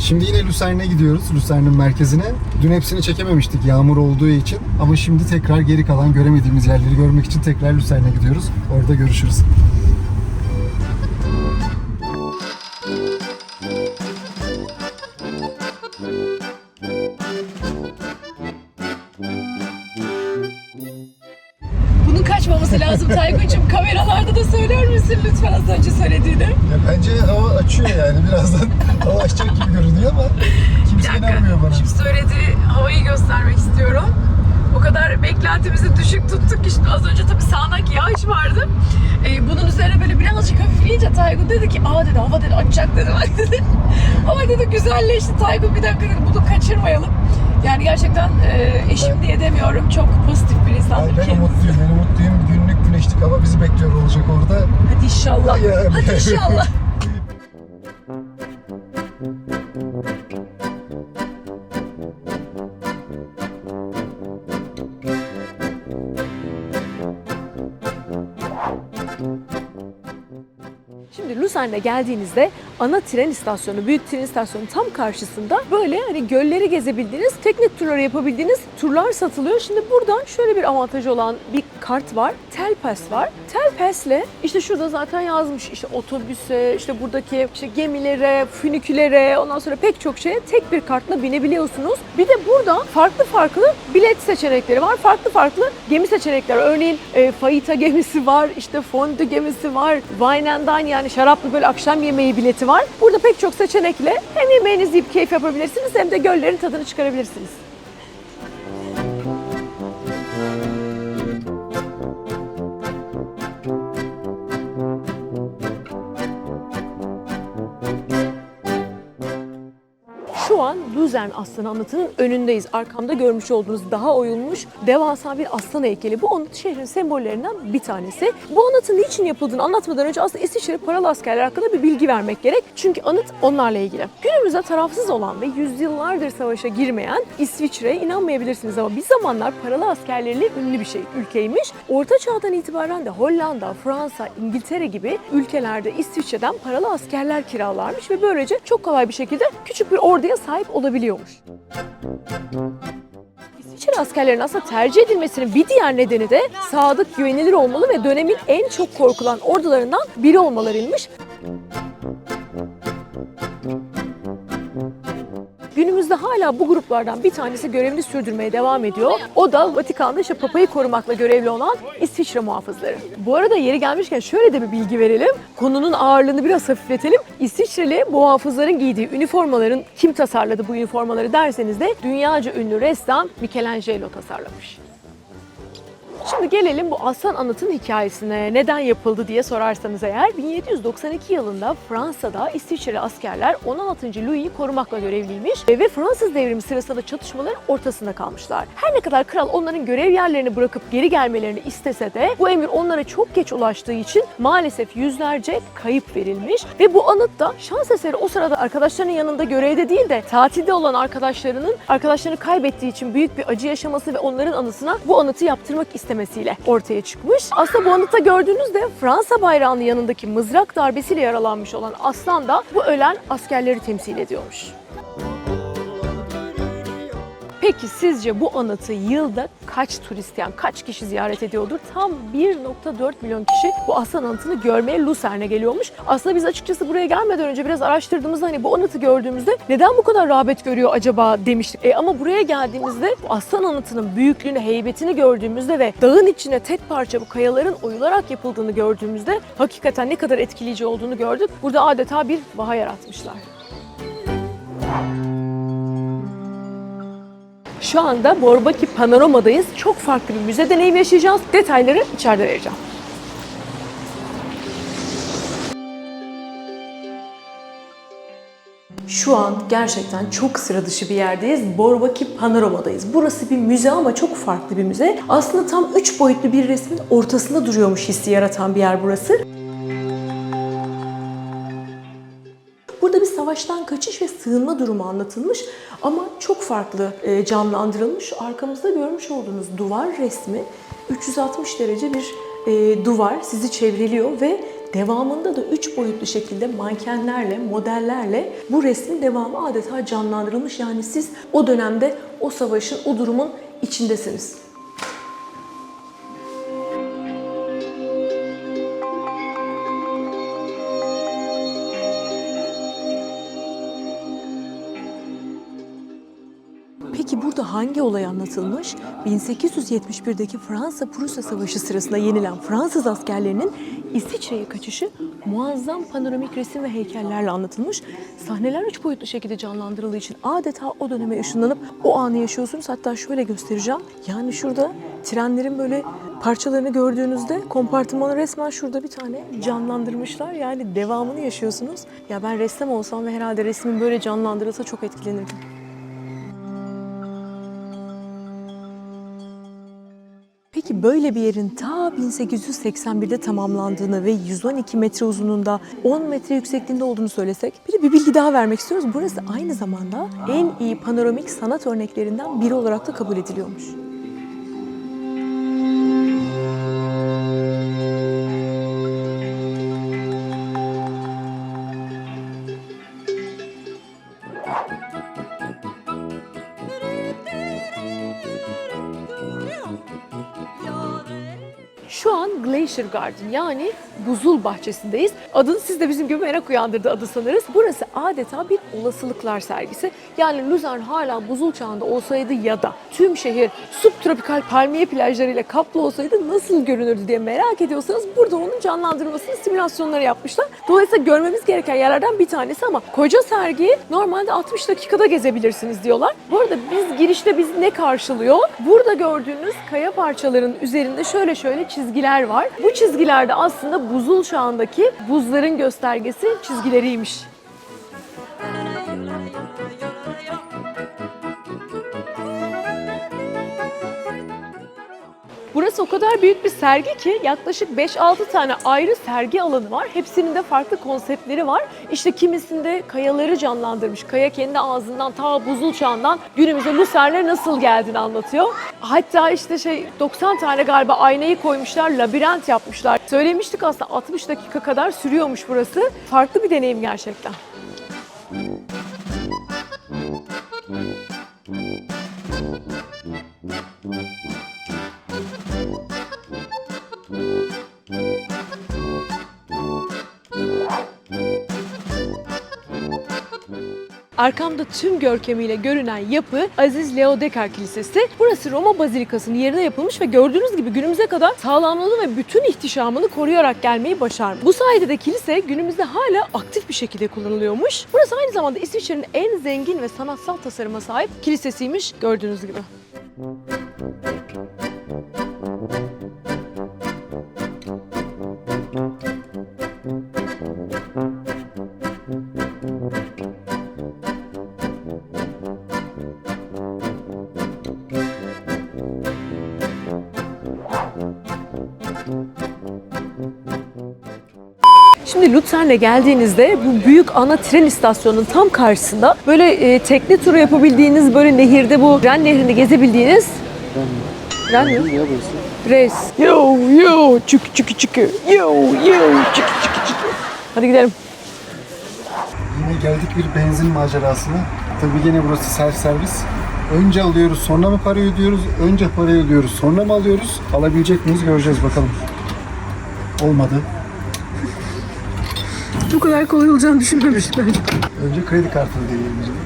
Şimdi yine Lüsern'e gidiyoruz, Lüsern'in merkezine. Dün hepsini çekememiştik yağmur olduğu için. Ama şimdi tekrar geri kalan göremediğimiz yerleri görmek için tekrar Lüsern'e gidiyoruz. Orada görüşürüz. Bunun kaçmaması lazım Taygun'cum. Kameralarda da söyler misin lütfen az önce söylediğini? Ya bence hava açıyor yani birazdan. hava açacak gibi görünüyor ama kimse inanmıyor bana. Şimdi söylediği havayı göstermek istiyorum. O kadar beklentimizi düşük tuttuk ki şimdi az önce tabii sağanak yağış vardı. Ee, bunun üzerine böyle birazcık hafifleyince Taygun dedi ki aa dedi hava dedi açacak dedi. Bak dedi. Hava dedi güzelleşti Taygun bir dakika dedi bunu kaçırmayalım. Yani gerçekten e, eşim Ben- diye demiyorum çok pozitif bir Ay, insandır ben kendisi. umutluyum, ben umutluyum. Günlük güneşlik hava bizi bekliyor olacak orada. Hadi inşallah. Ya, Hadi inşallah. Şimdi Luzern'e geldiğinizde ana tren istasyonu, büyük tren istasyonu tam karşısında böyle hani gölleri gezebildiğiniz, tekne turları yapabildiğiniz turlar satılıyor. Şimdi buradan şöyle bir avantajı olan bir kart var. Telpass var. Telpass'le işte şurada zaten yazmış işte otobüse, işte buradaki işte gemilere, fünikülere, ondan sonra pek çok şeye tek bir kartla binebiliyorsunuz. Bir de burada farklı farklı bilet seçenekleri var. Farklı farklı gemi seçenekleri. Örneğin e, Faita gemisi var, işte fondü gemisi var, wine and dine yani şaraplı böyle akşam yemeği bileti var. Burada pek çok seçenekle hem yemeğinizi yiyip keyif yapabilirsiniz hem de göllerin tadını çıkarabilirsiniz. Luzern Aslan Anıtı'nın önündeyiz. Arkamda görmüş olduğunuz daha oyulmuş devasa bir aslan heykeli. Bu anıt şehrin sembollerinden bir tanesi. Bu anıtın niçin yapıldığını anlatmadan önce aslında İsviçre paralı askerler hakkında bir bilgi vermek gerek. Çünkü anıt onlarla ilgili. Günümüzde tarafsız olan ve yüzyıllardır savaşa girmeyen İsviçre inanmayabilirsiniz ama bir zamanlar paralı askerleriyle ünlü bir şey ülkeymiş. Orta çağdan itibaren de Hollanda, Fransa, İngiltere gibi ülkelerde İsviçre'den paralı askerler kiralarmış ve böylece çok kolay bir şekilde küçük bir orduya sahip olabiliyormuş. İsviçre askerlerinin aslında tercih edilmesinin bir diğer nedeni de sadık, güvenilir olmalı ve dönemin en çok korkulan ordularından biri olmalarıymış. Günümüzde hala bu gruplardan bir tanesi görevini sürdürmeye devam ediyor. O da Vatikan'da işte Papa'yı korumakla görevli olan İsviçre muhafızları. Bu arada yeri gelmişken şöyle de bir bilgi verelim. Konunun ağırlığını biraz hafifletelim. İsviçreli muhafızların giydiği üniformaların kim tasarladı bu üniformaları derseniz de dünyaca ünlü ressam Michelangelo tasarlamış. Şimdi gelelim bu aslan anıtın hikayesine. Neden yapıldı diye sorarsanız eğer 1792 yılında Fransa'da İsviçreli askerler 16. Louis'i korumakla görevliymiş ve Fransız devrimi sırasında çatışmaların ortasında kalmışlar. Her ne kadar kral onların görev yerlerini bırakıp geri gelmelerini istese de bu emir onlara çok geç ulaştığı için maalesef yüzlerce kayıp verilmiş ve bu anıt da şans eseri o sırada arkadaşlarının yanında görevde değil de tatilde olan arkadaşlarının arkadaşlarını kaybettiği için büyük bir acı yaşaması ve onların anısına bu anıtı yaptırmak istemesiyle ortaya çıkmış. Aslında bu anıtta gördüğünüzde Fransa bayrağının yanındaki mızrak darbesiyle yaralanmış olan aslan da bu ölen askerleri temsil ediyormuş. Peki sizce bu anıtı yılda kaç turist yani kaç kişi ziyaret ediyordur? Tam 1.4 milyon kişi bu aslan anıtını görmeye Luzern'e geliyormuş. Aslında biz açıkçası buraya gelmeden önce biraz araştırdığımızda hani bu anıtı gördüğümüzde neden bu kadar rağbet görüyor acaba demiştik. E ama buraya geldiğimizde bu aslan anıtının büyüklüğünü, heybetini gördüğümüzde ve dağın içine tek parça bu kayaların oyularak yapıldığını gördüğümüzde hakikaten ne kadar etkileyici olduğunu gördük. Burada adeta bir vaha yaratmışlar. Şu anda Borbaki Panorama'dayız. Çok farklı bir müze deneyimi yaşayacağız. Detayları içeride vereceğim. Şu an gerçekten çok sıra dışı bir yerdeyiz. Borbaki Panorama'dayız. Burası bir müze ama çok farklı bir müze. Aslında tam üç boyutlu bir resmin ortasında duruyormuş hissi yaratan bir yer burası. Savaştan kaçış ve sığınma durumu anlatılmış ama çok farklı e, canlandırılmış. Arkamızda görmüş olduğunuz duvar resmi 360 derece bir e, duvar sizi çevreliyor ve Devamında da üç boyutlu şekilde mankenlerle, modellerle bu resmin devamı adeta canlandırılmış. Yani siz o dönemde o savaşın, o durumun içindesiniz. Hangi olay anlatılmış? 1871'deki Fransa-Prusya Savaşı sırasında yenilen Fransız askerlerinin İsviçre'ye kaçışı muazzam panoramik resim ve heykellerle anlatılmış. Sahneler üç boyutlu şekilde canlandırıldığı için adeta o döneme ışınlanıp o anı yaşıyorsunuz. Hatta şöyle göstereceğim. Yani şurada trenlerin böyle parçalarını gördüğünüzde kompartımanı resmen şurada bir tane canlandırmışlar. Yani devamını yaşıyorsunuz. Ya ben ressam olsam ve herhalde resmin böyle canlandırılsa çok etkilenirdim. Peki böyle bir yerin ta 1881'de tamamlandığını ve 112 metre uzunluğunda 10 metre yüksekliğinde olduğunu söylesek bir de bir bilgi daha vermek istiyoruz. Burası aynı zamanda en iyi panoramik sanat örneklerinden biri olarak da kabul ediliyormuş. Glacier Garden. Yani buzul bahçesindeyiz. Adını siz de bizim gibi merak uyandırdı adı sanırız. Burası adeta bir olasılıklar sergisi. Yani Luzern hala buzul çağında olsaydı ya da tüm şehir subtropikal palmiye plajlarıyla kaplı olsaydı nasıl görünürdü diye merak ediyorsanız burada onun canlandırmasını simülasyonları yapmışlar. Dolayısıyla görmemiz gereken yerlerden bir tanesi ama koca sergiyi normalde 60 dakikada gezebilirsiniz diyorlar. Bu arada biz girişte bizi ne karşılıyor? Burada gördüğünüz kaya parçalarının üzerinde şöyle şöyle çizgiler var. Bu çizgiler de aslında buzul çağındaki buzların göstergesi çizgileriymiş. Burası o kadar büyük bir sergi ki yaklaşık 5-6 tane ayrı sergi alanı var. Hepsinin de farklı konseptleri var. İşte kimisinde kayaları canlandırmış. Kaya kendi ağzından ta buzul çağından günümüze Lucer'le nasıl geldiğini anlatıyor. Hatta işte şey 90 tane galiba aynayı koymuşlar, labirent yapmışlar. Söylemiştik aslında 60 dakika kadar sürüyormuş burası. Farklı bir deneyim gerçekten. Arkamda tüm görkemiyle görünen yapı Aziz Leodekar Kilisesi. Burası Roma Bazilikası'nın yerine yapılmış ve gördüğünüz gibi günümüze kadar sağlamlığını ve bütün ihtişamını koruyarak gelmeyi başarmış. Bu sayede de kilise günümüzde hala aktif bir şekilde kullanılıyormuş. Burası aynı zamanda İsviçre'nin en zengin ve sanatsal tasarıma sahip kilisesiymiş gördüğünüz gibi. Şimdi Luzern'e geldiğinizde bu büyük ana tren istasyonunun tam karşısında böyle e, tekne turu yapabildiğiniz böyle nehirde bu Ren Nehri'ni gezebildiğiniz Ren mi? Res. Yo yo çık çık çık. Yo yo çık çık çık. Hadi gidelim. Yine geldik bir benzin macerasına. Tabii yine burası self servis. Önce alıyoruz sonra mı parayı ödüyoruz? Önce parayı ödüyoruz sonra mı alıyoruz? Alabilecek miyiz göreceğiz bakalım. Olmadı. Bu kadar kolay olacağını düşünmemiştim. Önce kredi kartını deneyelim.